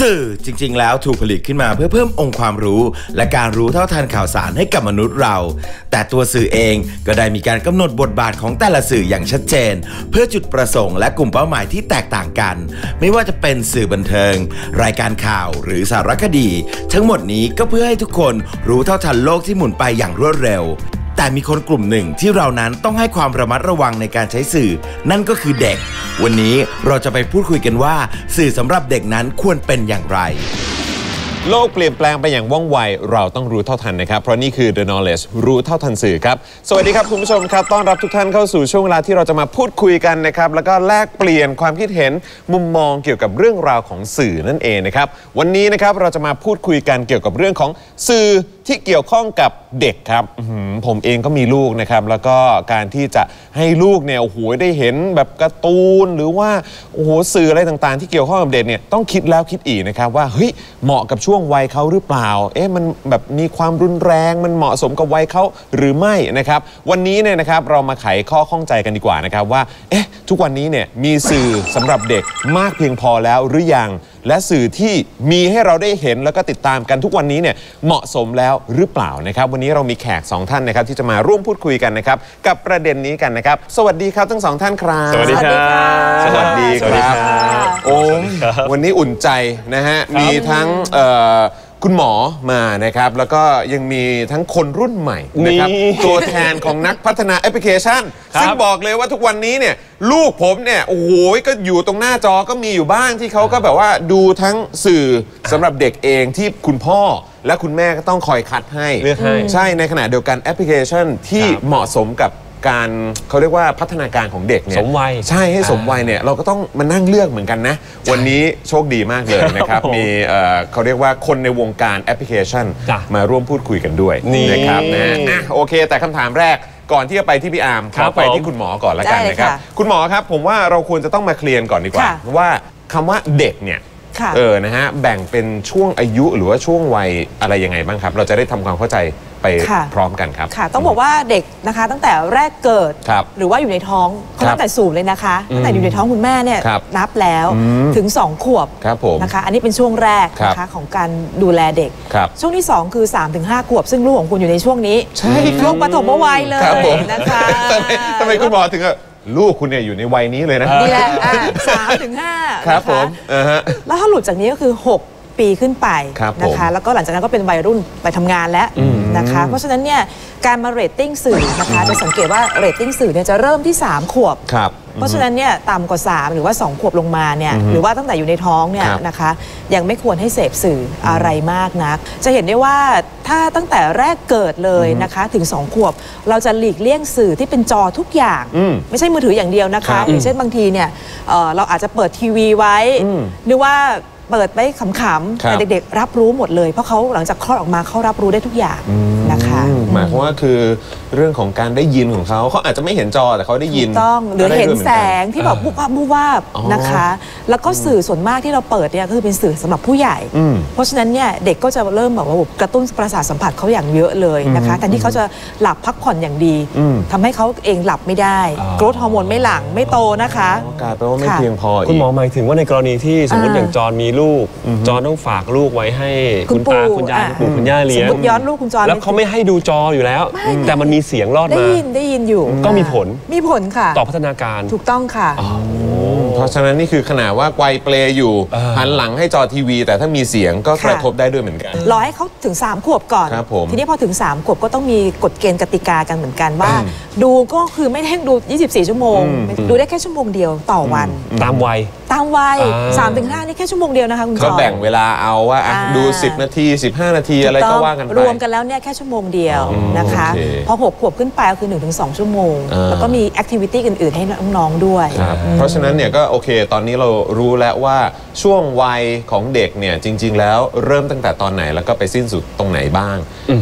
สื่อจริง ๆ แล้วถูกผลิตขึ้นมาเพื่อเพิ่มองค์ความรู้ และการรู้เท่าทันข่าวสารให้กับมนุษย์เรา แต่ตัวสื่อเองก็ได้มีการกำหนดบทบาทของแต่ละสื่ออย่างชัดเจน เพื่อจุดประสงค์และกลุ่มเป้าหมายที่แตกต่างกัน ไม่ว่าจะเป็นสื่อบันเทิง รายการข่าวหรือสารคดี ทั้งหมดนี้ก็เพื่อให้ทุกคนรู้เท่าทันโลกที่หมุนไปอย่างรวดเร็ว แต่มีคนกลุ่มหนึ่งที่เรานั้นต้องให้ความระมัดระวังในการใช้สื่อ นั่นก็คือเด็ก วันนี้เราจะไปพูดคุยกันว่า สื่อสำหรับเด็กนั้นควรเป็นอย่างไร โลกเปลี่ยนแปลงไปอย่างว่องไว เราต้องรู้เท่าทันนะครับ เพราะนี่คือ The Knowledge รู้เท่าทันสื่อครับ สวัสดีครับคุณผู้ชมครับ ต้อนรับทุกท่านเข้าสู่ช่วงเวลาที่เราจะมาพูดคุยกันนะครับ แล้วก็แลกเปลี่ยนความคิดเห็นมุมมองเกี่ยวกับเรื่องราวของสื่อนั่นเองนะครับ วันนี้นะครับเราจะมาพูดคุยกันเกี่ยวกับเรื่องของสื่อที่เกี่ยวข้องกับเด็กครับอื้อหือผมเองก็มีลูกนะครับ แล้วก็การที่จะให้ลูกเนี่ยโอ้โหได้เห็นแบบการ์ตูนหรือว่าโอ้โหสื่ออะไรต่างๆ ที่เกี่ยวข้องกับเด็กเนี่ยต้องคิดแล้วคิดอีกนะครับว่าเฮ้ยเหมาะกับช่วง่วัยเขาหรือเปล่า เอ๊ะมันแบบมีความรุนแรงมันเหมาะสมกับวัยเขาหรือไม่นะครับ วันนี้เนี่ยนะครับเรามาไขข้อข้องใจกันดีกว่านะครับว่า เอ๊ะทุกวันนี้เนี่ยมีสื่อสำหรับเด็กมากเพียงพอแล้วหรือยัง และสื่อที่มีให้เราได้เห็นแล้วก็ติดตามกันทุกวันนี้เนี่ยเหมาะสมแล้วหรือเปล่านะครับ วันนี้เรามีแขกสองท่านนะครับที่จะมาร่วมพูดคุยกันนะครับกับประเด็นนี้กันนะครับ สวัสดีครับทั้งสองท่านครับสวัสดีครับ สวัสดีสวัสดีคครัรับบโอ้ยวันนี้อุ่นใจนะฮะมีทั้งเอ่อ คุณหมอมานะครับ แล้วก็ยังมีทั้งคนรุ่นใหม่นะครับนี่ตัวแทนของนักพัฒนาแอปพลิเคชัน ครับซึ่งบอกเลยว่าทุกวันนี้เนี่ยลูกผมเนี่ยโอ้โหก็อยู่ตรงหน้าจอก็มีอยู่บ้างที่เขาก็แบบว่าดูทั้งสื่อสำหรับเด็กเองที่คุณพ่อและคุณแม่ก็ต้องคอยคัดให้เลือกให้ ใช่ในขณะเดียวกันแอปพลิเคชันที่ครับ เหมาะสมกับ การเขาเรียกว่าพัฒนาการของเด็กเนี่ยสมวัยใช่ให้สมวัยเนี่ยเราก็ต้องมานั่งเลือกเหมือนกันนะ วันนี้โชคดีมากเลยนะครับครับผมมีเอ่อเขาเรียกว่าคนในวงการแอปพลิเคชันจ้ะมาร่วมพูดคุยกันด้วยนี่นะครับนะฮะอะโอเค แต่คำถามแรกก่อนที่จะไปที่พี่อาร์มขครัอบไปผมที่คุณหมอก่อนละกันได้เลยนะครับค่ะคุณหมอครับผมว่าเราควรจะต้องมาเคลียร์ก่อนดีกว่าค่ะว่าคำว่าเด็กเนี่ยค่ะเออนะฮะแบ่งเป็นช่วงอายุหรือว่าช่วงวัยอะไรยังไงบ้างครับ เราจะได้ทำความเข้าใจ ไปค่ะพร้อมกันครับค่ะ ต้องบอกว่าเด็กนะคะ ตั้งแต่แรกเกิดครับหรือว่าอยู่ในท้องเขาครับตั้งแต่สูงเลยนะคะตั้งแต่อยู่ในท้องคุณแม่เนี่ยครับนับแล้วอืมถึง 2 ขวบครับผมนะคะอันนี้เป็นช่วงแรกครับนะคะของการดูแลเด็กครับช่วงที่ 2 คือ 3-5 ขวบ ซึ่งลูกของคุณอยู่ในช่วงนี้ใช่ครับช่วงปฐมวัยเลครับยผมนะคะทำไมทำไมคุณหมอถึงอะลูกคุณเนี่ยอยู่ในวัยนี้เลยนะนี่แหละอะสามถึงห้าครับนะะผมอ่าฮะแล้วถ้าหลุดจากนี้ก็คือ 6 ปีขึ้นไปครับนะคะผมแล้วก็หลังจากนั้นก็เป็นวัยรุ่นไปทำงานแล้วนะคะ เพราะฉะนั้นเนี่ยการมาเรตติ้งสื่อนะคะจะสังเกตว่าเรตติ้งสื่อเนี่ยจะเริ่มที่ 3 ขวบครับเพราะฉะนั้นเนี่ยต่ำกว่า 3 หรือว่า 2 ขวบลงมาเนี่ยหรือว่าตั้งแต่อยู่ในท้องเนี่ยครับนะคะ ยังไม่ควรให้เสพสื่ออะไรมากนัก จะเห็นได้ว่าถ้าตั้งแต่แรกเกิดเลยนะคะถึง 2 ขวบ เราจะหลีกเลี่ยงสื่อที่เป็นจอทุกอย่างอืมไม่ใช่มือถืออย่างเดียวนะครัคะบอย่างเช่นบางทีเนี่ยเอ่อเราอาจจะเปิดทีวีไว้อืมหรือว่า เปิดไปขำครัๆบแต่เด็กๆ รับรู้หมดเลย เพราะเขาหลังจากคลอดออกมาเขารับรู้ได้ทุกอย่างนะคะอืมหมายความว่าคือเรื่องของการได้ยินของเขาเขาอาจจะไม่เห็นจอแต่เขาได้ยินถูกต้องหรือก็ได้เห็นด้วยมืแสกังที่แบบบุบวาบบุบวาบอ๋อนะคะ แล้วก็สื่อส่วนมากที่เราเปิดเนี่ยก็คือเป็นสื่อสำหรับผู้ใหญ่อืมเพราะฉะนั้นเนี่ยเด็กก็จะเริ่มแบบว่ากระตุ้นประสาทสัมผัสเขาอย่างเยอะเลยนะคะแทนที่เขาจะหลับพักผ่อนอย่างดีอืมทำให้เขาเองหลับไม่ได้อ๋อกรดฮอร์โมนไม่หลั่งไม่โตนะคะอ๋อกลายเป็นว่าไม่ค่ะเพียงพออีกคุณหมอหมายถึงว่าในกรณีที่สมมติอ่าอย่างจอนมีลูก จอนต้องฝากลูกไว้ให้คุคุณณปู่ตาคุณยายอะคุณปู่คุณย่าเลี้ยงสมมุติย้อนลูกคุณจอนแล้วเขาไม่ให้ดูจออยู่แล้ว แต่มันมีเสียงรอดได้มายินได้ยินอยู่ ก็มีผลมีผลค่ะ ต่อพัฒนาการถูกต้องค่ะเพราะฉะนั้นนี่คือขนาดว่าไกวเปลอยู่อ่าหันหลังให้จอทีวี แต่ถ้ามีเสียงก็ค่ะกระทบได้ด้วยเหมือนกันรอให้เขาถึง 3 ขวบก่อนครับผมทีนี้พอถึง 3 ขวบก็ต้องมีกฎเกณฑ์กติกากันเหมือนกันว่า ดูก็คือไม่ได้ดู 24 ชั่วโมง ดูได้แค่ชั่วโมงเดียวต่อวัน ตามวัย ตามวัยอ่าสามถึงห้านี่แค่ชั่วโมงเดียวนะคะคุณจก็อย แบ่งเวลาเอาว่าอะอ่า ดู 10 นาที 15 นาทีอะไรก็ว่ากันไป รวมกันแล้วเนี่ยแค่ชั่วโมงเดียวอ๋อนะคะ โอเคพอหกขวบขึ้นไปก็คือ 1-2 ชั่วโมง อ่า แล้วก็มีแอคทิวิตี้อื่น ๆ ให้น้อง ๆ ด้วย ครับเพราะฉะนั้นเนี่ยก็โอเค ตอนนี้เรารู้แล้วว่าช่วงวัยของเด็กเนี่ยจริง ๆ แล้วเริ่มตั้งแต่ตอนไหนแล้วก็ไปสิ้นสุดตรงไหนบ้าง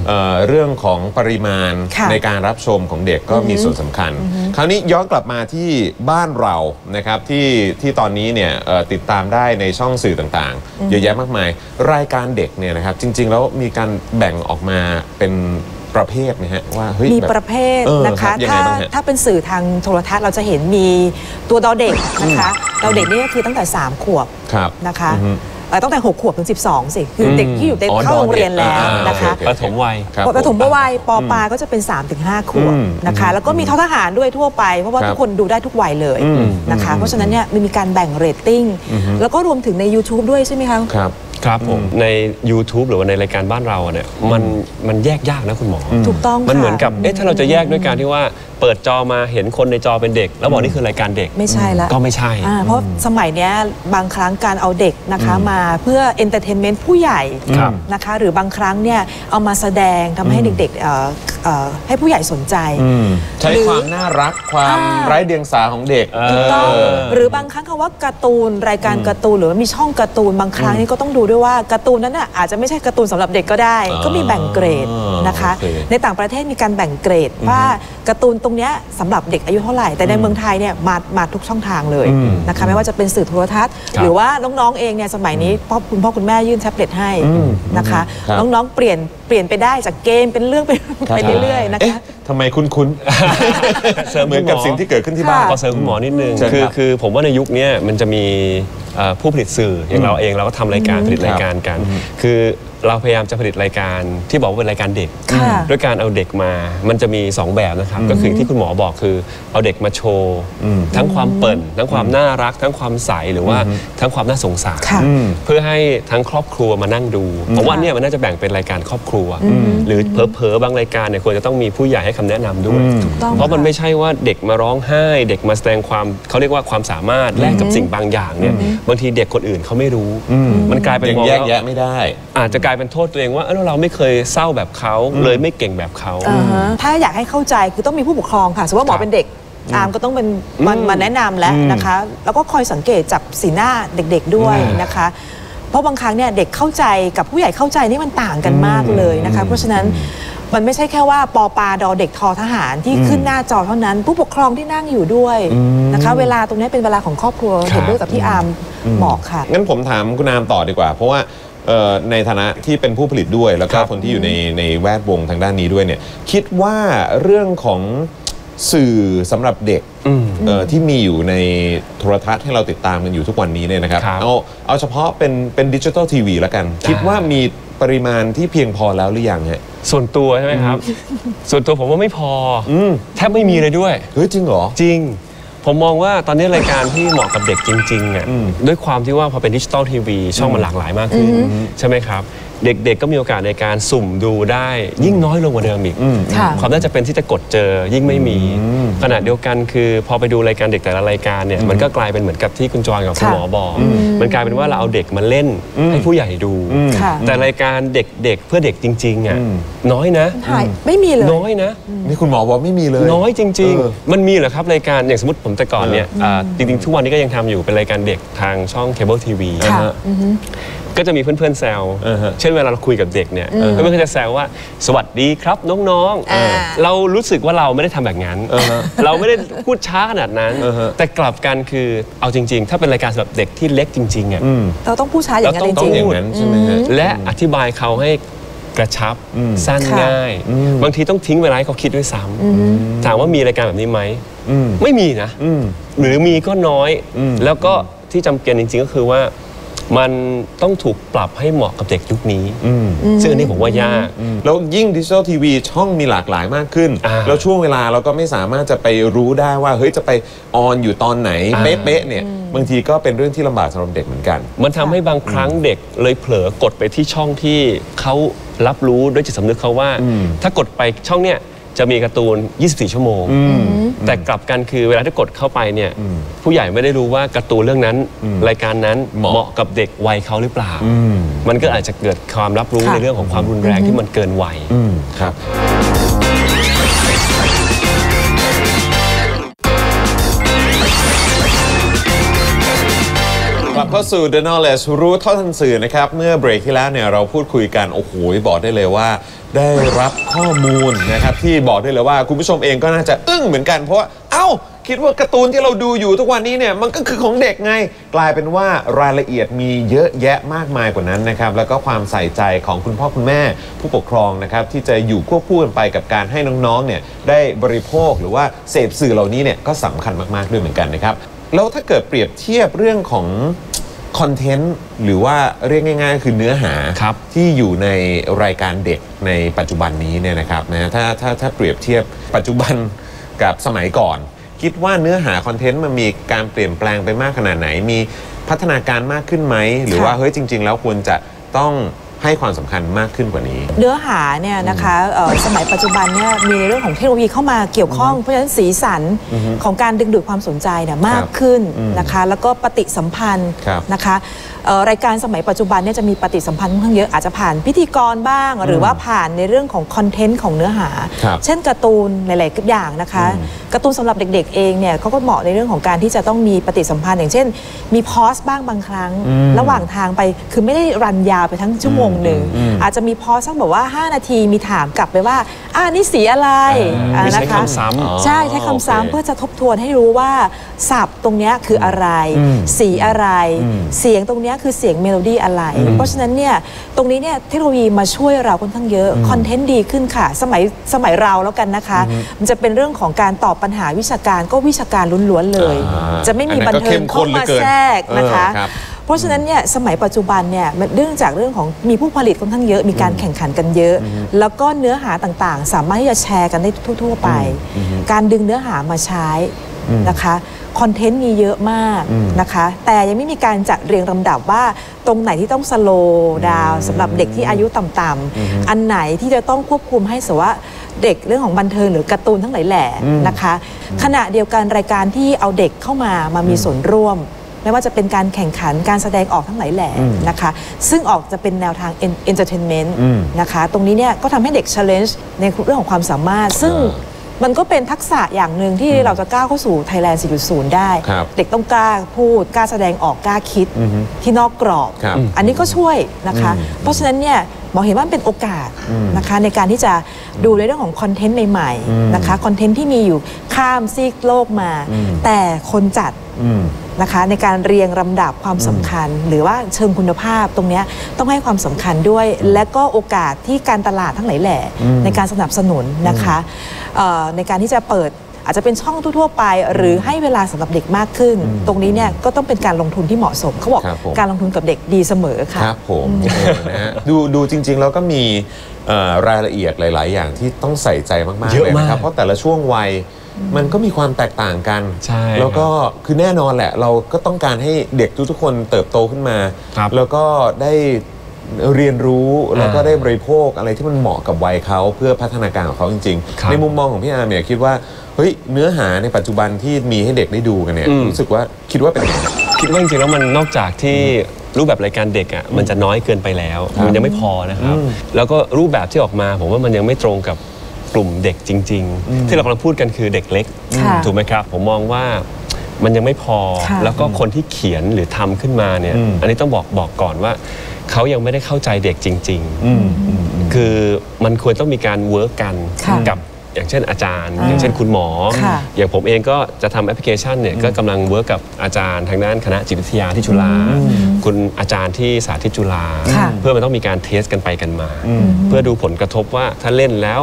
เอ่อเรื่องของปริมาณค่ะในการรับชมของเด็กก็มีส่วนสำคัญ คราวนี้ย้อนกลับมาที่บ้านเรานะครับที่ที่ตอนนี้เนี่ยเอ่อติดตามได้ในช่องสื่อต่างๆ เยอะแยะมากมาย รายการเด็กเนี่ยนะครับจริง ๆ แล้วมีการแบ่งออกมาเป็นประเภทไหมฮะว่าเฮ้ยมีแบบประเภทเออนะครัคะบยังไงถ้าบ้างฮะถ้าเป็นสื่อทางโทรทัศน์เราจะเห็นมีตัวดอเด็กนะคะดอเด็กนี่ก็คือตั้งแต่ 3 ขวบครับนะคะอือฮึเอ่อ ตั้งแต่ 6 ขวบถึง 12 สิ คืออเด็กที่อยู่ในอ๋อเข้าโรงเรียนแล้วดอเด็กนะคะอ่าโอเคปฐมวัยครับปฐมผวัยปปาก็จะเป็น 3-5 ขวบอืมนะคะ แล้วก็มีททหารด้วยทั่วไป เพราะว่าครับทุกคนดูได้ทุกวัยเลยอืมนะคะ เพราะฉะนั้นเนี่ยมันมีการแบ่งเรตติ้ง แล้วก็รวมถึงใน YouTube ด้วยใช่ไหมคะครับครับผมใน YouTube หรือว่าในรายการบ้านเราอะเนี่ยมันมันแยกยากนะคุณหมออถูกต้องมันเหมือนค่ะกับเอ๊ะถ้าเราจะแยกด้วยการที่ว่า เปิดจอมาเห็นคนในจอเป็นเด็ก แล้วบอกนี่คือรายการเด็กไม่ใช่ละก็ไม่ใช่อ่าเพราะสมัยเนี้ยบางครั้งการเอาเด็กนะคะมาเพื่อเอนเตอร์เทนเมนต์ผู้ใหญ่ครับนะคะหรือบางครั้งเนี่ยเอามาแสดงทำให้เด็กๆเอ่อเอ่อให้ผู้ใหญ่สนใจ ใช้ความน่ารักความอ่าไร้เดียงสาของเด็กเออถูกต้องหรือบางครั้งคำว่าการ์ตูนรายการการ์ตูนหรือว่ามีช่องการ์ตูนบางครั้งนี่ก็ต้องดูด้วยว่าการ์ตูนนั้นน่ะอาจจะไม่ใช่การ์ตูนสำหรับเด็กก็ได้อ่าก็มีแบ่งเกรดนะคะโอเคในต่างประเทศมีการแบ่งเกรดว่าการ์ตูนตรงเนี้ยสำหรับเด็กอายุเท่าไหร่ แต่ในเมืองไทยเนี่ยมามาทุกช่องทางเลยนะคะไม่ว่าจะเป็นสื่อโทรทัศน์ครับหรือว่าน้องๆเองเนี่ยสมัยนี้พ่อคุณพ่อคุณแม่ยื่นแท็บเล็ตให้นะคะครับน้องๆเปลี่ยนเปลี่ยนไปได้จากเกมเป็นเรื่องไปไปเรื่อยๆนะเอ๊ะคะ ทำไมคุ้นๆ เสริมเหมือนกับสิ่งที่เกิดขึ้นที่บ้านค่ะขอเสริมคุณหมอนิดนึงเชิญคือครับ คือผมว่าในยุคเนี้ยมันจะมีเอ่อผู้ผลิตสื่ออย่างเราเองเราก็ทำรายการผลิตรายการกัน คือเราพยายามจะผลิตรายการที่บอกว่าเป็นรายการเด็ก ค่ะ ด้วยการเอาเด็กมามันจะมี 2 แบบนะครับ ก็คือที่คุณหมอบอกคือเอาเด็กมาโชว์ทั้งความเปิ่นทั้งความน่ารัก ทั้งความใสหรือว่าทั้งความน่าสงสาร ค่ะ เพื่อให้ทั้งครอบครัวมานั่งดูผมว่าเนี่ยมันน่าจะแบ่งเป็นรายการครอบครัว หรือเผลอๆบางรายการเนี่ยควรจะต้องมีผู้ใหญ่ให้คำแนะนำด้วยถูกต้องเพราะมันค่ะไม่ใช่ว่าเด็กมาร้องไห้ เด็กมาแสดงความเขาเรียกว่าความสามารถแลกกับสิ่งบางอย่างเนี่ยบางทีเด็กคนอื่นเขาไม่รู้ มันกลายเป็นยังมองแยกว่าแยะไม่ได้ อาจจะกลายเป็นโทษตัวเองว่าเอ้าเราไม่เคยเศร้าแบบเขาเลยไม่เก่งแบบเขาอ่าฮะถ้าอยากให้เข้าใจคือต้องมีผู้ปกครองค่ะสมมติว่าหมอครับเป็นเด็กอามก็ต้องเป็นมันมาแนะนำแล้วนะคะ แล้วก็คอยสังเกตจากสีหน้าเด็กๆด้วยนะคะ เพราะบางครั้งเนี่ยเด็กเข้าใจกับผู้ใหญ่เข้าใจนี่มันต่างกันมากเลยนะคะ เพราะฉะนั้น มันไม่ใช่แค่ว่าปอปาดอเด็กทอทหารที่ขึ้นหน้าจอเท่านั้น ผู้ปกครองที่นั่งอยู่ด้วยนะคะ เวลาตรงนี้เป็นเวลาของครอบครัวเห็นด้วยกับที่อามบอกค่ะ งั้นผมถามคุณนามต่อดีกว่า เพราะว่าเอ่อในฐานะที่เป็นผู้ผลิตด้วยแล้วก็ครับคนที่อยู่ในในแวดวงทางด้านนี้ด้วยเนี่ยคิดว่าเรื่องของสื่อสำหรับเด็กอืมเอ่อที่มีอยู่ในโทรทัศน์ให้เราติดตามกันอยู่ทุกวันนี้เนี่ยนะครับครับเอาเอาเฉพาะเป็นเป็นดิจิทัลทีวีแล้วกัน คิดว่ามี ปริมาณที่เพียงพอแล้วหรือยังฮะ ส่วนตัวใช่ไหมครับ ส่วนตัวผมว่าไม่พออม แทบไม่มีเลยด้วย เฮ้ยจริงเหรอ จริง ผมมองว่าตอนนี้รายการที่เหมาะกับเด็กจริงๆอะอืมด้วยความที่ว่าพอเป็นดิจิตอลทีวีช่องมันหลากหลายมากขึ้น ใช่ไหมครับ เด็กๆก็มีโอกาสในการสุ่มดูได้ ยิ่งน้อยลงกว่าเดิมอีก ค่ะ ความน่าจะเป็นที่จะกดเจอยิ่งไม่มี ขณะเดียวกันคือพอไปดูรายการเด็กแต่ละรายการเนี่ยมันก็กลายเป็นเหมือนกับที่คุณจอยกับคุณค่ะหมอบอก มันกลายเป็นว่าเราเอาเด็กมาเล่นให้ผู้ใหญ่ดู ค่ะแต่รายการเด็กๆเพื่อเด็กจริงๆอะน้อยนะ หายไม่มีเลย น้อยนะ นี่คุณหมอบอกไม่มีเลย น้อยจริง เออๆ มันมีเหรอครับรายการอย่างสมมติผมแต่ก่อนเนี่ยอ่าจริงๆ ทุกวันนี้ก็ยังทำอยู่เป็นรายการเด็กทางช่องเคเบิลทีวีค่ะ ก็จะมีเพื่อนๆแซวอ่าฮะเช่นเวลาเราคุยกับเด็กเนี่ยเพื่อนๆก็จะแซวว่า สวัสดีครับน้องๆอ่าเรารู้สึกว่าเราไม่ได้ทำแบบนั้น เราไม่ได้พูดช้าขนาดนั้นอ่าฮะแต่กลับกันคือเอาจริง ๆ ถ้าเป็นรายการสำหรับเด็กที่เล็กจริงๆอะเราต้องพูดช้าอย่างนั้นเราจต้ต้ริองงอย่างนั้นใช่ไหมฮะและอธิบายเขาให้กระชับสั้นค่ะง่าย บางทีต้องทิ้งเวลาให้เขาคิดด้วยซ้ำถามว่ามีรายการแบบนี้ไหมไม่มีนะหรือมีก็น้อย แล้วก็ที่จำเป็นจริงๆก็คือว่า มันต้องถูกปรับให้เหมาะกับเด็กยุคนี้ ซึ่งอันนี้ผมว่ายาก แล้วยิ่งดิจิทัลทีวีช่องมีหลากหลายมากขึ้นอ่าแล้วช่วงเวลาเราก็ไม่สามารถจะไปรู้ได้ว่า เฮ้ยจะไปออนอยู่ตอนไหนอ่าเป๊ะๆเนี่ย บางทีก็เป็นเรื่องที่ลำบากสำหรับเด็กเหมือนกัน มันทำให้บางครั้งเด็กเลยเผลอกดไปที่ช่องที่เขารับรู้ด้วยจิตสำนึกเขาว่า ถ้ากดไปช่องเนี้ย จะมีการ์ตูน 24 ชั่วโมง แต่กลับกันคือเวลาที่กดเข้าไปเนี่ยผู้ใหญ่ไม่ได้รู้ว่าการ์ตูนเรื่องนั้น รายการนั้นเหมาะเหมาะกับเด็กวัยเขาหรือเปล่า มันก็อาจจะเกิดความรับรู้ค่ะในเรื่องของความรุนแรงที่มันเกินวัยอืมครับกลับเข้าสู่ The Knowledge รู้เท่าทันสื่อนะครับ เมื่อเบรกที่แล้วเนี่ยเราพูดคุยกัน โอ้โห บอกได้เลยว่า ได้รับข้อมูลนะครับที่บอกได้เลยว่าคุณผู้ชมเองก็น่าจะอึ้งเหมือนกันเพราะว่าเอ้า คิดว่าการ์ตูนที่เราดูอยู่ทุกวันนี้เนี่ยมันก็คือของเด็กไง กลายเป็นว่ารายละเอียดมีเยอะแยะมากมายกว่านั้นนะครับแล้วก็ความใส่ใจของคุณพ่อคุณแม่ ผู้ปกครองนะครับที่จะอยู่ควบคู่กันไปกับการให้น้องๆเนี่ยได้บริโภคหรือว่าเสพสื่อเหล่านี้เนี่ยก็สำคัญมากๆด้วยเหมือนกันนะครับแล้วถ้าเกิดเปรียบเทียบเรื่องของ คอนเทนต์หรือว่าเรียกง่าย ๆ คือเนื้อหาครับที่อยู่ในรายการเด็กในปัจจุบันนี้เนี่ยนะครับนะถ้าถ้าถ้าเปรียบเทียบปัจจุบันกับสมัยก่อน คิดว่าเนื้อหาคอนเทนต์มันมีการเปลี่ยนแปลงไปมากขนาดไหน มีพัฒนาการมากขึ้นไหม หรือว่าเฮ้ยจริง ๆ แล้วควรจะต้อง ให้ความสำคัญมากขึ้นกว่านี้ เนื้อหาเนี่ยนะคะเอ่อสมัยปัจจุบันเนี่ยมีในเรื่องของเทคโนโลยีเข้ามาเกี่ยวข้องเพราะฉะนั้นสีสันของการดึงดูดความสนใจเนี่ยมากขึ้นนะคะ แล้วก็ปฏิสัมพันธ์ครับนะคะเอ่อ รายการสมัยปัจจุบันเนี่ยจะมีปฏิสัมพันธ์ค่อนข้างเยอะอาจจะผ่านพิธีกรบ้าง หรือว่าผ่านในเรื่องของคอนเทนต์ของเนื้อหาครับเช่นการ์ตูนหลายๆอย่างนะคะการ์ตูนสำหรับเด็ก ๆ เองเนี่ยเขาก็เหมาะในเรื่องของการที่จะต้องมีปฏิสัมพันธ์ อย่างเช่น มีพอสบ้างบางครั้ง ระหว่างทางไปคือไม่ได้รันยาวไปทั้งชั่วโมงหนึ่งอาจจะมีพอสสักแบบว่า 5 นาทีมีถามกลับไปว่าอ่านี่สีอะไรอ่าไม่ใช้นะคะคำซ้ำใช่ใช้คำซ้ำโอเคเพื่อจะทบทวนให้รู้ว่าศัพท์ตรงเนี้ยคืออะไร สีอะไร เสียงตรงเนี้ยคือเสียงเมโลดี้อะไร เพราะฉะนั้นเนี่ยตรงนี้เนี่ยเทคโนโลยีมาช่วยเราค่อนข้างเยอะคอนเทนต์ดีขึ้นค่ะ สมัยสมัยเราแล้วกันนะคะ มันจะเป็นเรื่องของการตอบปัญหาวิชาการก็วิชาการล้วนๆเลยอ่าจะไม่มีอันนั้บันนก็เทิเข้งมข้เข้านเหลืมาอเกินแทรกนะคะเออครับเพราะฉะนั้นเนี่ยสมัยปัจจุบันเนี่ยมันเนื่องจากเรื่องของมีผู้ผลิตค่อนข้างเยอะมีการแข่งขันกันเยอะ แล้วก็เนื้อหาต่างๆ สามารถที่จะแชร์กันได้ทั่ว ๆ ไป การดึงเนื้อหามาใช้นะคะ คอนเทนต์มีเยอะมากนะคะ แต่ยังไม่มีการจัดเรียงลำดับว่าตรงไหนที่ต้องสโลว์ดาวสำหรับเด็กที่อายุต่ำๆอันไหนที่จะต้องควบคุมให้สว่าเด็กเรื่องของบันเทิงหรือการ์ตูนทั้งหลายแหล่นะคะ ขณะเดียวกันรายการที่เอาเด็กเข้ามามามีส่วนร่วม ไม่ว่าจะเป็นการแข่งขันการแสดงออกทั้งหลายแหล่นะคะ ซึ่งออกจะเป็นแนวทาง en- entertainment นะคะ ตรงนี้เนี่ยก็ทำให้เด็ก challenge ในเรื่องของความสามารถ ซึ่ง มันก็เป็นทักษะอย่างหนึ่งที่เราจะก้าวเข้าสู่ Thailand 4.0 ได้ครับเด็กต้องกล้าพูดกล้าแสดงออกกล้าคิดที่นอกกรอบครับอันนี้ก็ช่วยนะคะ เพราะฉะนั้นเนี่ยหมอเห็นว่ามันเป็นโอกาสนะคะในการที่จะดูในเรื่องของคอนเทนต์ใหม่ๆนะคะคอนเทนต์ที่มีอยู่ข้ามซีกโลกมา แต่คนจัดนะคะในการเรียงลำดับความสำคัญ หรือว่าเชิงคุณภาพตรงเนี้ยต้องให้ความสำคัญด้วย และก็โอกาสที่การตลาดทั้งหลายแหล่ในการสนับสนุนนะคะเอ่อ ในการที่จะเปิดอาจจะเป็นช่องทั่วๆไป หรือให้เวลาสำหรับเด็กมากขึ้น ตรงนี้เนี่ยก็ต้องเป็นการลงทุนที่เหมาะสม เขาบอกครับผมการลงทุนกับเด็กดีเสมอค่ะครับผมเออนะฮะดูดูจริง ๆ แล้วก็มีเอ่อรายละเอียดหลาย ๆ อย่างที่ต้องใส่ใจมากๆเยอะเลยนะครับมากเพราะแต่ละช่วงวัยมันก็มีความแตกต่างกันใช่แล้วก็คือแน่นอนแหละ เราก็ต้องการให้เด็กทุกๆคนเติบโตขึ้นมาครับแล้วก็ได้ เรียนรู้แล้วก็อ่าได้บริโภคอะไรที่มันเหมาะกับวัยเขาเพื่อพัฒนาการของเขาจริงครับๆในมุมมองของพี่อาร์มเนี่ยคิดว่าเฮ้ยเนื้อหาในปัจจุบันที่มีให้เด็กได้ดูกันเนี่ยอืมรู้สึกว่าคิดว่าเป็นยังไงคิดว่าจริงๆแล้วมันนอกจากที่รูปแบบรายการเด็กอะมันจะน้อยเกินไปแล้วครับมันยังไม่พอนะครับ แล้วก็รูปแบบที่ออกมาผมว่ามันยังไม่ตรงกับกลุ่มเด็กจริง ๆ ที่เรากำลังพูดกันคือเด็กเล็กค่ะถูกไหมครับ ผมมองว่ามันยังไม่พอค่ะแล้วก็คนที่เขียนหรือทำขึ้นมาเนี่ยอืมอันนี้ต้องบอกบอกก่อนว่า เขายังไม่ได้เข้าใจเด็กจริง ๆ คือมันควรต้องมีการเวิร์กกันค่ะกับ อย่างเช่นอาจารย์อ่าอย่างเช่นคุณหมอค่ะอย่างผมเองก็จะทำแอปพลิเคชันเนี่ยก็กำลังเวิร์กกับอาจารย์ทางด้านคณะจิตวิทยาที่จุฬาคุณอาจารย์ที่สาธิตจุฬาค่ะเพื่อมันต้องมีการเทสกันไปกันมา เพื่อดูผลกระทบว่าถ้าเล่นแล้ว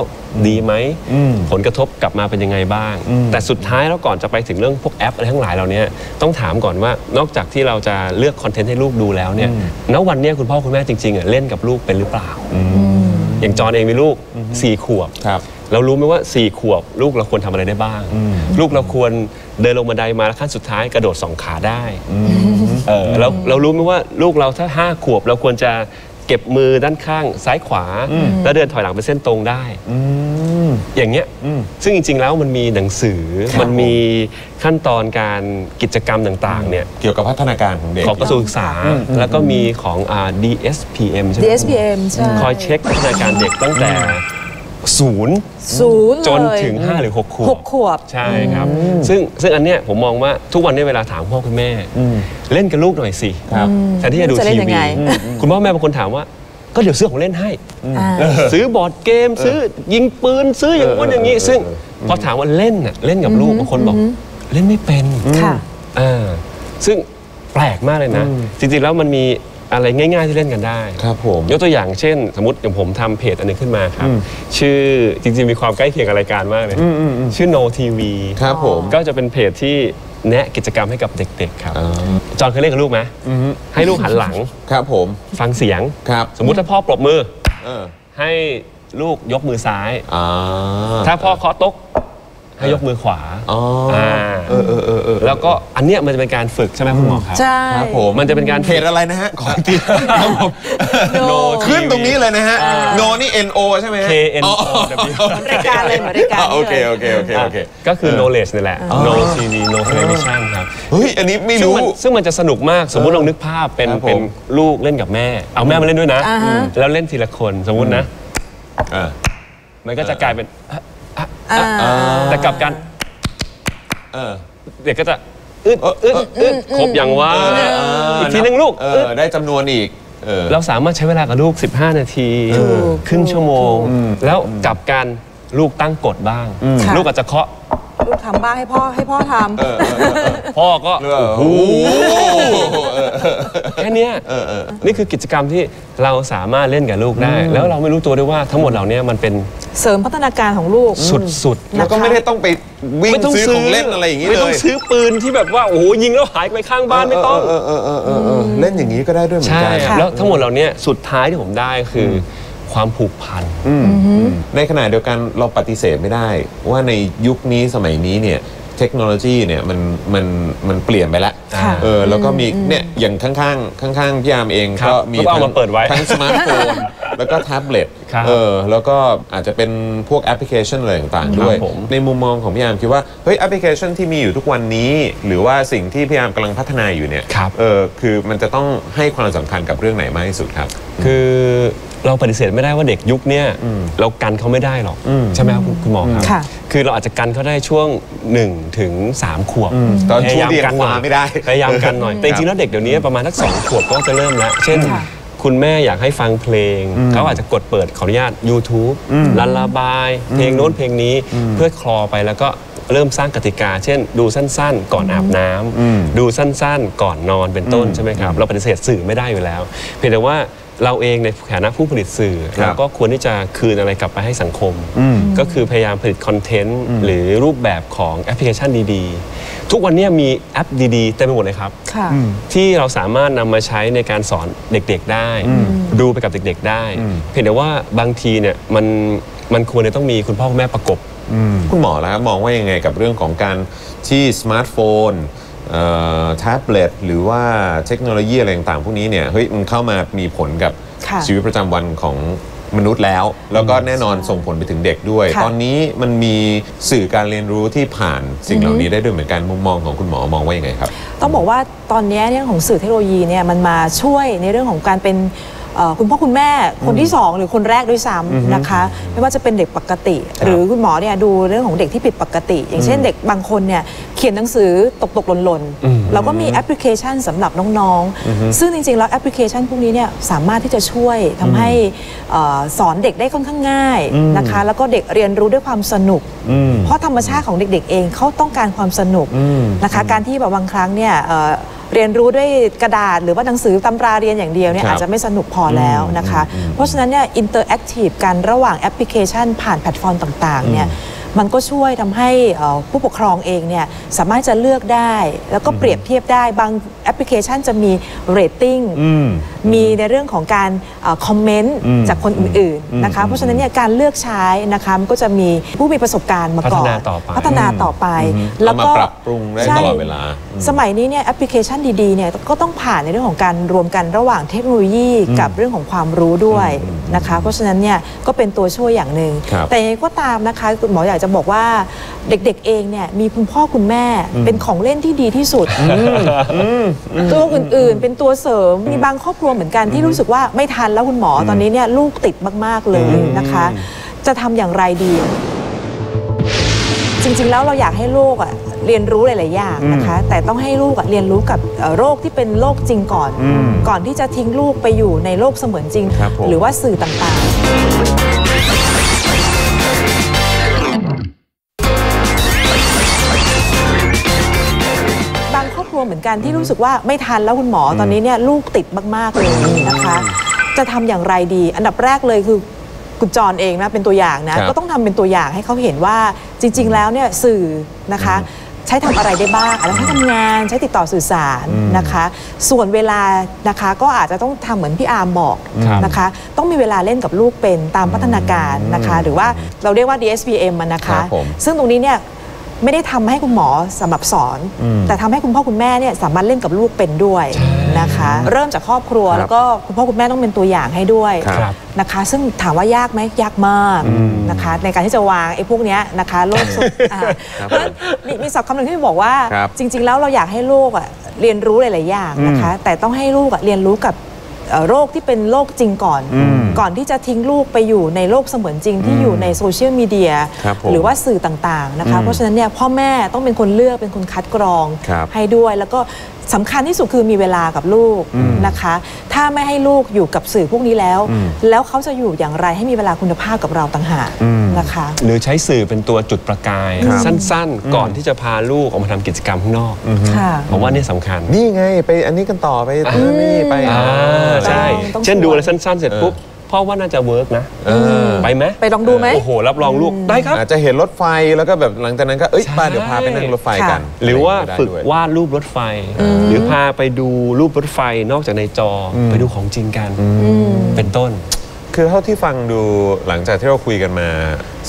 ดีไหมอืมผลกระทบกลับมาเป็นยังไงบ้าง แต่สุดท้ายแล้วก่อนจะไปถึงเรื่องพวกแอปอะไรทั้งหลายเราเนี้ยต้องถามก่อนว่านอกจากที่เราจะเลือกคอนเทนต์ให้ลูกดูแล้วเนี่ยณวันเนี้ยคุณพ่อคุณแม่จริงๆอะเล่นกับลูกเป็นหรือเปล่าอย่างจอนเองมีลูกสี่ขวบครับ เรารู้ไหมว่า 4 ขวบ ลูกเราควรทำอะไรได้บ้าง ลูกเราควรเดินลงบันไดมาแล้วขั้นสุดท้ายกระโดดสองขาได้เออเราเรารู้ไหมว่าลูกเราถ้า5ขวบ เราควรจะเก็บมือด้านข้างซ้ายขวา แล้วเดินถอยหลังเป็นเส้นตรงได้อย่างเงี้ยซึ่งจริง ๆ แล้วมันมีหนังสือมันมีขั้นตอนการกิจกรรมต่างๆเนี่ยเกี่ยวกับพัฒนาการของเด็กของกระทรวงศึกษา แล้วก็มีของอ่า DSPM ใช่ไหม DSPM ใช่คอยเช็คพัฒนาการเด็กตั้งแต่ ศูนย์ศูนย์จนเลยถึง 5 หรือ 6 ขวบหกขวบ ใช่ครับ ซึ่งซึ่งอันเนี้ยผมมองว่าทุกวันนี้เวลาถามพ่อคุณแม่เล่นกับลูกหน่อยสิครับแทนที่จะดูจะเล่ทีนยังวีไง คุณพ่อแม่บางคนถามว่า ก็เดี๋ยวซื้อของเล่นให้ อ่า ซื้อบอร์ดเกม ซื้อยิงปืนซื้ออย่างนู้นอย่างนี้ ซึ่งพอถามว่าเล่นน่ะเล่นกับลูกบางคนบอกเล่นไม่เป็นค่ะ อ่าซึ่งแปลกมากเลยนะ จริงๆแล้วมันมี อะไรง่าย ๆ ที่เล่นกันได้ครับผมยกตัวอย่างเช่น สมมติอย่างผมทำเพจอันหนึงขึ้นมาครับ ชื่อจริง ๆ มีความใกล้เคียงกับรายการมากเลยชื่อ No TV ครับผมก็จะเป็นเพจที่แนะกิจกรรมให้กับเด็กๆครับอ่าจอนเคยเล่นกับลูกไหมให้ลูกหันหลังครับผมฟังเสียงครับสมมุติถ้าพ่อปรบมือเออให้ลูกยกมือซ้ายอ่าถ้าพ่อเคาะโต๊ะ ให้ยกมือขวาอ๋ออาเออเออเออเออแล้วก็อันเนี้ยมันจะเป็นการฝึกใช่ไหมคุณหมอครับ ใช่ ครับผมมันจะเป็นการเพจอะไรนะฮะขออีกทีครับผม No ขึ้นตรงนี้เลยนะฮะโนนี่ N O ใช่ไหมฮะ K N อ๋อ O W รายการเลยเหมือนรายการอะโอเคลยโอเคโอเคโอเค ก็คือ knowledge นี่แหละ no TV no television ครับเฮ้ย อันนี้ไม่ซึ่งรู้ มันซึ่งมันจะสนุกมากสมมุติลองนึกภาพเป็นครับผม เป็นลูกเล่นกับแม่ เอาแม่มาเล่นด้วยนะอ่าฮะแล้วเล่นทีละคนสมมุตินะอ่ามันก็จะกลายเป็นอ่า แต่กลับกันเออเด็กก็จะอึดอึดอึดครบอย่างว่าเอออีกทีหนึงลูกเออึอดได้จำนวนอีกเออเราสามารถใช้เวลากับลูก 15 นาทีถูกครึ่งชั่วโมง แล้วกลับกันลูกตั้งกฎบ้างค่ะลูกอาจจะเคาะ ลูกทำบ้างให้พ่อให้พ่อทำพ่อก็เออโอ้โหเออแค่เนี้ยนี่คือกิจกรรมที่เราสามารถเล่นกับลูกได้ แล้วเราไม่รู้ตัวด้วยว่าทั้งหมดเหล่านี้มันเป็นเสริมพัฒนาการของลูก สุดแล้วก็ไม่ได้ต้องไปวิ่งไม่ต้องซื้อซื้อของเล่นอะไรอย่างนี้ไม่เลต้องยซื้อปืนที่แบบว่าโอ้โหยิงแล้วหายไปข้างบ้านไม่ต้อง เออเออเออเออเออเล่นอย่างนี้ก็ได้ด้วยเหมือนใช่กัน ค่ะ แล้วทั้งหมดเหล่านี้สุดท้ายที่ผมได้คืออ ความผูกพัน ในขณะเดียวกันเราปฏิเสธไม่ได้ ว่าในยุคนี้สมัยนี้เนี่ยเทคโนโลยีเนี่ยมันมันมันเปลี่ยนไปแล้วค่ะเออแล้วก็มีเนี่ยอย่างข้างๆ ข้างๆพี่ยามเองครับก็มีก็เอามาเปิดไว้ทั้งสมาร์ทโฟน แล้วก็แท็บเล็ตครับเออแล้วก็อาจจะเป็นพวกแอปพลิเคชันอะไรต่างๆด้วย ครับผม ในมุมมองของพี่ยามคิดว่าเฮ้ยแอปพลิเคชันที่มีอยู่ทุกวันนี้ หรือว่าสิ่งที่พี่ยามกำลังพัฒนาอยู่เนี่ยครับ เออคือมันจะต้องให้ความสำคัญกับเรื่องไหนมากที่สุดครับ คือเราปฏิเสธไม่ได้ว่าเด็กยุคเนี้ยเรากันเขาไม่ได้หรอก ใช่ไหมครับคุณคุณหมอครับ ค่ะ คือเราอาจจะกันเขาได้ช่วง1ถึง3ขวบตอนพช่วงยายามเรียนกันหน่อย คว้าไม่ได้ พยายามกันหน่อย แต่จริงๆแล้วเด็กเดี๋ยวนี้ประมาณสักสองขวบก็จะเริ่มแล้ว เช่น ค่ะ คุณแม่อยากให้ฟังเพลง เขาอาจจะกดเปิดขออนุญาต YouTube ลันลาบาย เพลงโน้นเพลงนี้เพื่อคลอไปแล้วก็เริ่มสร้างกติกา เช่น ดูสั้นๆ ก่อนอาบน้ำดูสั้นๆ ก่อนนอนเป็นต้นใช่ไหมครับ เราปฏิเสธสื่อไม่ได้อยู่แล้ว เพียงแต่ว่า เราเองในฐานะผู้ผลิตสื่อครับเราก็ควรที่จะคืนอะไรกลับไปให้สังคม ก็คือพยายามผลิตคอนเทนต์หรือรูปแบบของแอปพลิเคชันดีๆ ทุกวันนี้มีแอปดีๆเต็มไปหมดเลยครับค่ะที่เราสามารถนำมาใช้ในการสอนเด็กๆได้ ดูไปกับเด็กๆได้ เพียงแต่ว่าบางทีเนี่ยมันมันควรจะต้องมีคุณพ่อคุณแม่ประกบคุณหมอแล้วครับมองว่ายังไงกับเรื่องของการที่สมาร์ทโฟน แท็บเล็ตหรือว่าเทคโนโลยีอะไรต่างๆพวกนี้เนี่ยเฮ้ยมันเข้ามามีผลกับค่ะชีวิตประจำวันของมนุษย์แล้ว แล้วก็แน่นอนส่งผลไปถึงเด็กด้วยค่ะตอนนี้มันมีสื่อการเรียนรู้ที่ผ่านสิ่งเหล่านี้ได้ด้วยเหมือนกันมุมมองของคุณหมอมองว่ายังไงครับ ต้องบอกว่าตอนนี้เรื่องของสื่อเทคโนโลยีเนี่ยมันมาช่วยในเรื่องของการเป็นเอ่อ คุณพ่อคุณแม่คนที่สองหรือคนแรกด้วยซ้ำนะคะ ไม่ว่าจะเป็นเด็กปกติ หรือคุณหมอเนี่ยดูเรื่องของเด็กที่ผิดปกติ อย่างเช่นเด็กบางคนเนี่ยเขียนหนังสือตกตกหล่นหล่นๆเราก็มีแอปพลิเคชันสำหรับน้องๆ ซึ่งจริงๆ แล้วแอปพลิเคชันพวกนี้เนี่ยสามารถที่จะช่วยทำให้เอ่อสอนเด็กได้ค่อนข้างง่ายนะคะ แล้วก็เด็กเรียนรู้ด้วยความสนุก เพราะธรรมชาติของเด็กๆเองเขาต้องการความสนุกนะคะ การที่แบบบางครั้งเนี่ย เอ่อเรียนรู้ด้วยกระดาษ หรือว่าหนังสือตำราเรียนอย่างเดียวเนี่ยครับอาจจะไม่สนุกพอแล้วนะคะ เพราะฉะนั้นเนี่ยอินเตอร์แอคทีฟกันระหว่างแอปพลิเคชันผ่านแพลตฟอร์มต่างๆเนี่ยมันก็ช่วยทำให้เอ่อผู้ปกครองเองเนี่ยสามารถจะเลือกได้ แล้วก็เปรียบเทียบได้บาง แอปพลิเคชันจะมีเรตติ้งมีในเรื่องของการคอมเมนต์จากคนอื่นๆนะคะเพราะฉะนั้นเนี่ยการเลือกใช้นะคะมันก็จะมีผู้มีประสบการณ์มาก่อนพัฒนาต่อไปพัฒนาต่อไปเอามาปรับปรุงได้ใช่ตลอดเวลา สมัยนี้เนี่ยแอปพลิเคชันดีๆเนี่ยก็ต้องผ่านในเรื่องของการรวมกันระหว่างเทคโนโลยีกับเรื่องของความรู้ด้วยนะคะเพราะฉะนั้นเนี่ยก็เป็นตัวช่วยอย่างหนึ่งครับแต่ยังไงก็ตามนะคะคุณหมออยากจะบอกว่าเด็กๆเองเนี่ยมีคุณพ่อคุณแม่เป็นของเล่นที่ดีที่สุดตัวอื่นๆ เป็นตัวเสริมมีบางครอบครัวเหมือนกันที่รู้สึกว่าไม่ทันแล้วคุณหมอตอนนี้เนี่ยลูกติดมาก ๆ เลยนะคะ จะทำอย่างไรดี จริง ๆ แล้วเราอยากให้ลูกอะเรียนรู้หลาย ๆ อย่างนะคะ แต่ต้องให้ลูกอะเรียนรู้กับเอ่อโรคที่เป็นโรคจริงก่อน ก่อนที่จะทิ้งลูกไปอยู่ในโลกเสมือนจริงครับผมหรือว่าสื่อต่าง ๆ กันที่รู้สึกว่าไม่ทันแล้วคุณหมอตอนนี้เนี่ยลูกติดมาก ๆ เลยนะคะ จะทำอย่างไรดี อันดับแรกเลยคือคุณจรเองนะเป็นตัวอย่างนะครับก็ต้องทำเป็นตัวอย่างให้เขาเห็นว่าจริง ๆ แล้วเนี่ยสื่อนะคะใช้ทำอะไรได้บ้างอาจจะใช้ทำงานใช้ติดต่อสื่อสารนะคะ ส่วนเวลานะคะก็อาจจะต้องทำเหมือนพี่อาร์มบอกครับนะคะ ต้องมีเวลาเล่นกับลูกเป็นตามพัฒนาการนะคะ หรือว่าเราเรียกว่า DSPM มันนะครัคะบผมซึ่งตรงนี้เนี่ย ไม่ได้ทำให้คุณหมอสำหรับสอน แต่ทำให้คุณพ่อคุณแม่เนี่ยสามารถเล่นกับลูกเป็นด้วยนะคะ เริ่มจากครอบครัวครับแล้วก็คุณพ่อคุณแม่ต้องเป็นตัวอย่างให้ด้วยครับนะคะ ซึ่งถามว่ายากไหมยากมากนะคะ ในการที่จะวางไอ้พวกเนี้ยนะคะโลกโซอ่าเพราะฉะนั้นมีมีศัพท์คำหนึ่งที่บอกว่าครับจริง ๆ แล้วเราอยากให้ลูกอะเรียนรู้หลายๆอย่างนะคะ แต่ต้องให้ลูกอะเรียนรู้กับเอ่อ โรคที่เป็นโรคจริงก่อน ก่อนที่จะทิ้งลูกไปอยู่ในโลกเสมือนจริงที่อยู่ในโซเชียลมีเดียครับผมหรือว่าสื่อต่างๆนะคะเพราะฉะนั้นเนี่ยพ่อแม่ต้องเป็นคนเลือกเป็นคนคัดกรองครับให้ด้วย แล้วก็ สำคัญที่สุดคือมีเวลากับลูกนะคะ ถ้าไม่ให้ลูกอยู่กับสื่อพวกนี้แล้ว แล้วเขาจะอยู่อย่างไรให้มีเวลาคุณภาพกับเราต่างหากนะคะ หรือใช้สื่อเป็นตัวจุดประกายครับสั้นๆ ก่อนที่จะพาลูกออกมาทำกิจกรรมข้างนอกค่ะผมว่าเนี่ยสำคัญ นี่ไง ไปอันนี้กันต่อไปนี่ไปอ่าใช่ต้องเช่นชวนดูอะไรสั้น ๆ เสร็จปุ๊บ พ่อว่าน่าจะเวิร์กนะ เออไปไหมไปลองดูไหม โอ้โห รับรองลูกได้ครับ อาจจะเห็นรถไฟแล้วก็แบบหลังจากนั้นก็ เอ้ยใช่ป้าเดี๋ยวพาไปนั่งรถไฟกันค่ะหรือว่าได้ฝึกด้วยวาดรูปรถไฟ หรือพาไปดูรูปรถไฟนอกจากในจออไปดูของจริงกันเป็นต้น คือเท่าที่ฟังดูหลังจากที่เราคุยกันมา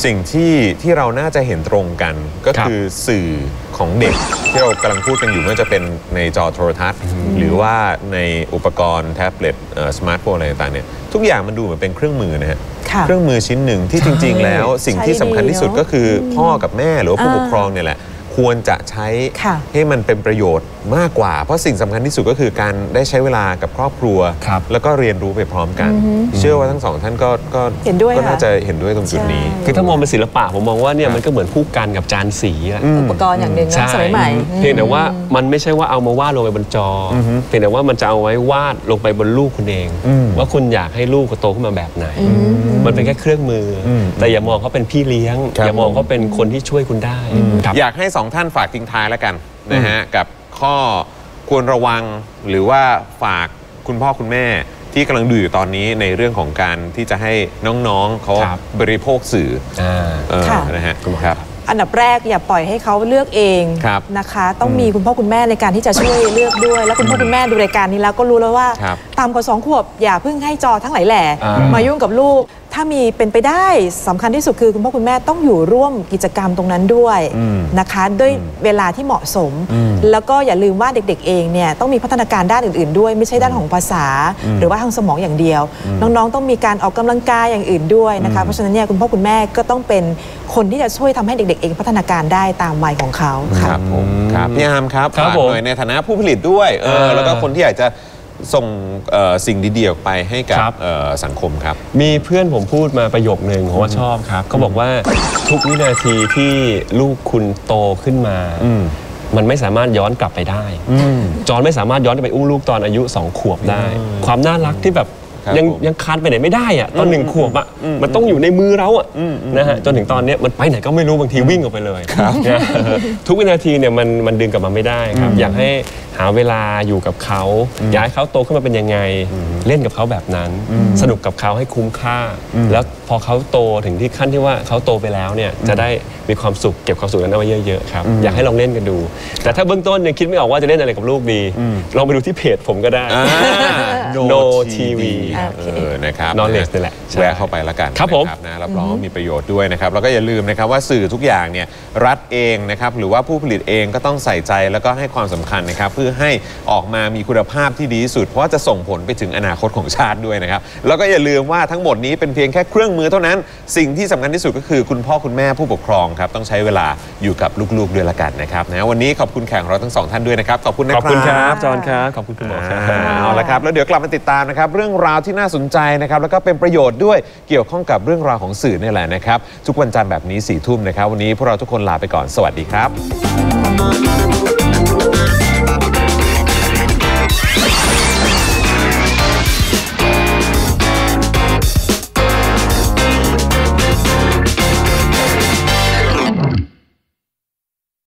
สิ่งที่ที่เราน่าจะเห็นตรงกัน ก็ครับคือสื่อของเด็กที่เรากำลังพูดกันอยู่ไม่ว่าจะเป็นในจอโทรทัศน์ หรือว่าในอุปกรณ์แท็บเล็ตเอ่อสมาร์ทโฟนอะไรต่างๆเนี่ยทุกอย่างมันดูเหมือนเป็นเครื่องมือนะฮะค่ะเครื่องมือชิ้นหนึ่งที่จริง ๆ แล้ว สิ่งที่สำคัญที่สุดใช้ดีเนอะก็คือพ่อกับแม่หรือว่าผู้อ่าปกครองเนี่ยแหละ ควรจะใช้ค่ะให้มันเป็นประโยชน์มากกว่า เพราะสิ่งสำคัญที่สุดก็คือการได้ใช้เวลากับครอบครัวครับแล้วก็เรียนรู้ไปพร้อมกัน เชื่อว่าทั้งสองท่านก็ก็เห็นด้วยก็ค่ะน่าจะเห็นด้วยตรงจุดนี้ใช่คือถ้ามองเป็นศิลปะผมมองว่าเนี่ยมันก็เหมือนคู่กันกับจานสีอะอุปกรณ์อย่างหนึ่งใช่นะสมัยใหม่เพียงแต่ว่ามันไม่ใช่ว่าเอามาวาดลงไปบนจออเพียงแต่ว่ามันจะเอาไว้วาดลงไปบนลูกคุณเอง ว่าคุณอยากให้ลูกโตขึ้นมาแบบไหน มันเป็นแค่เครื่องมืออแต่อย่ามองเขาเป็นพี่เลี้ยงครับอย่ามองเขาเป็นคนที่ช่วยคุณได้ครับอยากให้สองท่านฝากทิ้งท้ายแล้วกันนะฮะกับข้อควรระวังหรือว่าฝากคุณพ่อคุณแม่ที่กำลังดูอยู่ตอนนี้ในเรื่องของการที่จะให้น้องๆเขาครับ บริโภคสื่ออ่าเออค่ะ นะฮะครับ อันดับแรกอย่าปล่อยให้เขาเลือกเองครับนะคะ ต้องมีคุณพ่อคุณแม่ในการที่จะช่วยเลือกด้วย แล้วคุณพ่อคุณแม่ดูรายการนี้แล้วก็รู้แล้วว่า ครับตามกว่าสองขวบอย่าเพิ่งให้จอทั้งหลายแหล่อ่ามายุ่งกับลูก ถ้ามีเป็นไปได้สำคัญที่สุดคือคุณพ่อคุณแม่ต้องอยู่ร่วมกิจกรรมตรงนั้นด้วยนะคะ ด้วยเวลาที่เหมาะสม แล้วก็อย่าลืมว่าเด็กๆ เองเนี่ยต้องมีพัฒนาการด้านอื่นๆ ด้วย ไม่ใช่ด้านของภาษา หรือว่าทางสมองอย่างเดียว น้องๆ ต้องมีการออกกำลังกายอย่างอื่นด้วยนะคะเพราะฉะนั้นเนี่ยคุณพ่อคุณแม่ก็ต้องเป็นคนที่จะช่วยทำให้เด็กๆ เองพัฒนาการได้ตามวัยของเขาคค่ะรับผมครับพี่อาร์มครับครับฝากผมหน่อยในฐานะผู้ผลิตด้วยเอออ่าแล้วก็คนที่อยากจะ ส่งเอ่อสิ่งดีๆออกไปให้กับครับเอ่อสังคมครับ มีเพื่อนผมพูดมาประโยคนึงผมว่าชอบครับเขาบอกว่าทุกวินาทีที่ลูกคุณโตขึ้นมามันไม่สามารถย้อนกลับไปได้จอห์นไม่สามารถย้อนกลับไปอุ้มลูกตอนอายุ2ขวบได้ ความน่ารักที่แบบครับยังผมยังคานไปไหนไม่ได้อะตอนหนึ่งขวบอะมันต้องอยู่ในมือเราอะนะฮะจนถึงตอนเนี้ยมันไปไหนก็ไม่รู้บางทีวิ่งออกไปเลยนะทุกวินาทีเนี่ยมันมันดึงกลับมาไม่ได้ครับ อยากให้ หาเวลาอยู่กับเขาอยากให้เขาโตขึ้นมาเป็นยังไง เล่นกับเขาแบบนั้น สนุกกับเขาให้คุ้มค่า แล้วพอเขาโตถึงที่ขั้นที่ว่าเขาโตไปแล้วเนี่ยจะได้มีความสุขเก็บความสุขนั้นเอาไว้เยอะๆครับอยากให้ลองเล่นกันดู แต่ถ้าเบื้องต้นยังคิดไม่ออกว่าจะเล่นอะไรกับลูกดีลองไปดูที่เพจผมก็ได้อ่า No TV เออนะครับ Knowledge นี่แหละใช่แวะเข้าไปแล้วกันครับผมนะรับรองว่ามีประโยชน์ด้วยนะครับแล้วก็อย่าลืมนะครับว่าสื่อทุกอย่างเนี่ยรัฐเองนะครับหรือว่าผู้ผลิตเองก็ต้องใส่ใจแล้วก็ให้ความสำคัญนะครับเพื่อให้ออกมามีคุณภาพที่ดีที่สุด เพราะว่าจะส่งผลไปถึงอนาคตของชาติด้วยนะครับ แล้วก็อย่าลืมว่าทั้งหมดนี้เป็นเพียงแค่เครื่องมือเท่านั้น สิ่งที่สำคัญที่สุดก็คือคุณพ่อคุณแม่ผู้ปกครองครับต้องใช้เวลาอยู่กับลูกๆด้วยละกันนะครับนะวันนี้ขอบคุณแขกของเราทั้งสองท่านด้วยนะครับขอบคุณนะขคอรับบคุณครับจอห์นครับขอบคุณคุณหมอครับอ่าเอาละครับแล้วเดี๋ยวกลับมาติดตามนะครับเรื่องราวที่น่าสนใจนะครับแล้วก็เป็นประโยชน์ด้วยเกี่ยวข้องกับเรื่องราวของสื่อนี่แหละนะครับทุกวันจันทร์แบบนี้4ี่ทุ่มนะครับวันนี้พวกเราทุกคนลาไปก่อนสวัสดีครับ